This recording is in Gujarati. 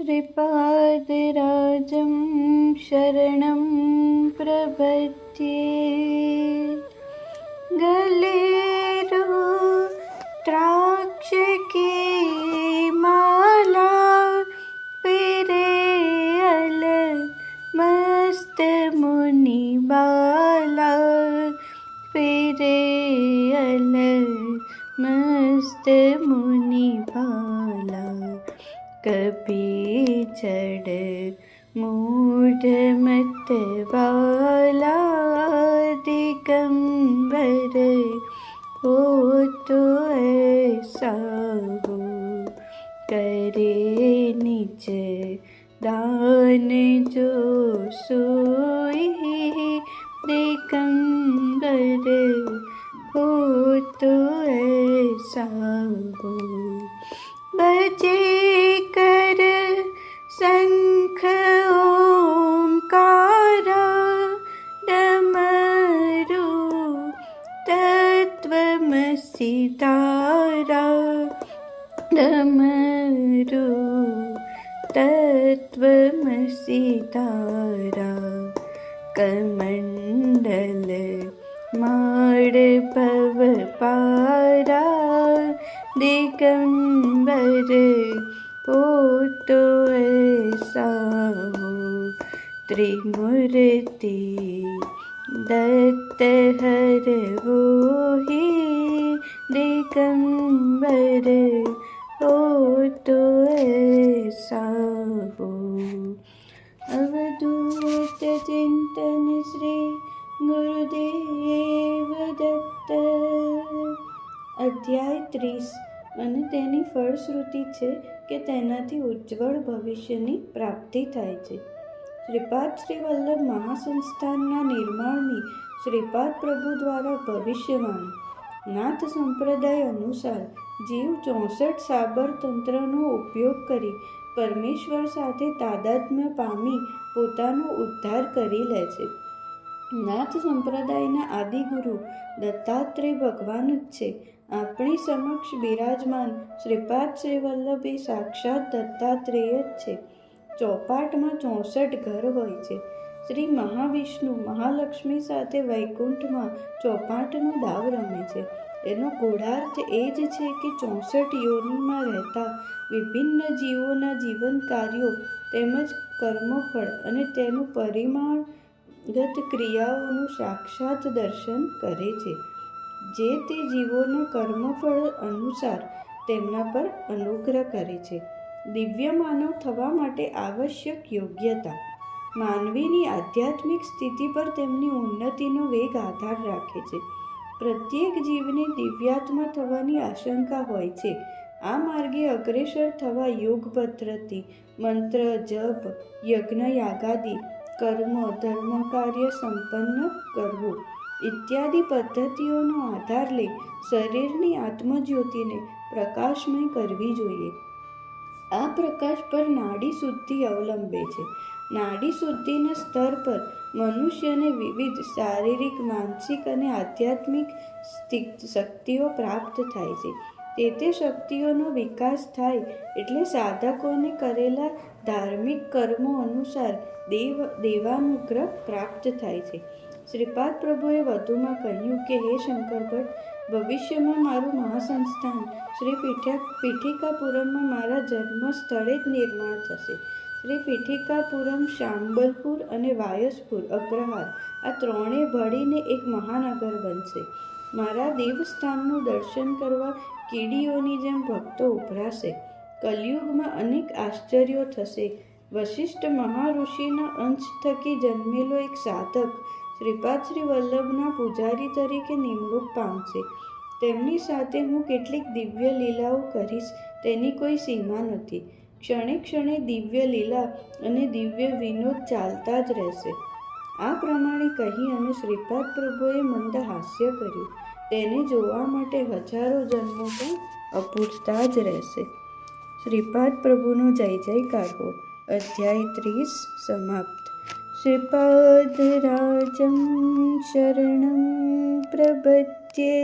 श्रीपादराजं शरणं प्रपद्ये गलेरु द्राक्षके माला पिरे अल मस्त मुनिबाला कभी चढ़ मूढ़ मत वाला दिगंबर हो तो ऐसा हो करे निज दान जो सोई दिगंबर हो तो ऐसा हो बजे तत्वमसि तारा डमरू तत्वमसि तारा कमण्डल माड भव पारा दिगंबर हो तो ऐसा हो त्रिमूर्ति दत्त हर वो ही दिगंबर हो तो ऐसा हो अवधूत चिंतन श्री ગુરુદેવ દત્ત અધ્યાય ત્રીસ અને તેની ફળશ્રુતિ છે કે તેનાથી ઉજ્જવળ ભવિષ્યની પ્રાપ્તિ થાય છે શ્રીપાદ શ્રી વલ્લભ મહાસંસ્થાનના નિર્માણની શ્રીપાદ પ્રભુ દ્વારા ભવિષ્યવાણી. નાથ સંપ્રદાય અનુસાર જીવ ચોસઠ સાબર તંત્રનો ઉપયોગ કરી પરમેશ્વર સાથે તાદાત્મ્ય પામી પોતાનો ઉદ્ધાર કરી લે છે. નાથ સંપ્રદાયના આદિગુરુ દત્તાત્રેય ભગવાન જ છે. આપણી સમક્ષ બિરાજમાન શ્રીપાદ શ્રી વલ્લભ એ સાક્ષાત દત્તાત્રેય જ છે. ચોપાટમાં ચોસઠ ઘર હોય છે. શ્રી મહાવિષ્ણુ મહાલક્ષ્મી સાથે વૈકુંઠમાં ચોપાટનો દાવ રમે છે. એનો ગોળાર્થ એ જ છે કે ચોસઠ યોનિમાં રહેતા વિભિન્ન જીવોના જીવન કાર્યો તેમજ કર્મફળ અને તેનું પરિમાણગત ક્રિયાઓનું સાક્ષાત દર્શન કરે છે. જે તે જીવોના કર્મફળ અનુસાર તેમના પર અનુગ્રહ કરે છે. દિવ્ય માનવ થવા માટે આવશ્યક યોગ્યતા. માનવીની આધ્યાત્મિક સ્થિતિ પર તેમની ઉન્નતિનો વેગ આધાર રાખે છે. પ્રત્યેક જીવને દિવ્યાત્મા થવાની આશંકા હોય છે. આ માર્ગે અગ્રેસર થવા યોગ પદ્ધતિ મંત્ર, જપ, યજ્ઞ, યાગાદિ, કર્મ ધર્મ કાર્ય સંપન્ન કરવું ઇત્યાદિ પદ્ધતિઓનો આધાર લઈ શરીરની આત્મજ્યોતિને પ્રકાશમય કરવી જોઈએ. આ પ્રકાશ પર નાડી શુદ્ધિ અવલંબે છે. નાડી શુદ્ધિના સ્તર પર મનુષ્યને વિવિધ શારીરિક, માનસિક અને આધ્યાત્મિક શક્તિઓ પ્રાપ્ત થાય છે. તે તે શક્તિઓનો વિકાસ થાય એટલે સાધકોને કરેલા ધાર્મિક કર્મો અનુસાર દેવ, દેવાનુગ્રહ પ્રાપ્ત થાય છે. શ્રીપાદ પ્રભુએ વધુમાં કહ્યું કે, હે શંકર ભટ્ટ ભવિષ્યમાં મારું મહાસંસ્થાન શ્રી પીઠા પીઠિકાપુરમમાં મારા જન્મ સ્થળે જ નિર્માણ થશે. શ્રી પીઠિકાપુરમ શાંબલપુર અને વાયસપુર અગ્રહાર આ ત્રણેય ભળીને એક મહાનગર બનશે. મારા દેવસ્થાનનું દર્શન કરવા કીડીઓની જેમ ભક્તો ઉભરાશે. કલયુગમાં અનેક આશ્ચર્યો થશે. વશિષ્ઠ મહાઋષિના અંશ થકી જન્મેલો એક સાધક શ્રીપાદ શ્રી વલ્લભના પૂજારી તરીકે નિમણૂક પામશે. તેમની સાથે હું કેટલીક દિવ્ય લીલાઓ કરીશ, તેની કોઈ સીમા નથી. ક્ષણે ક્ષણે દિવ્ય લીલા અને દિવ્ય વિનોદ ચાલતા જ રહેશે. આ પ્રમાણે કહી અને શ્રીપાદ પ્રભુએ મંદ હાસ્ય કર્યું. તેને જોવા માટે હજારો જન્મો પણ અપૂરતા જ રહેશે. શ્રીપાદ પ્રભુનો જય જયકાર હો. અધ્યાય ત્રીસ સમાપ્ત. श्रीपादराजं शरणं प्रपद्ये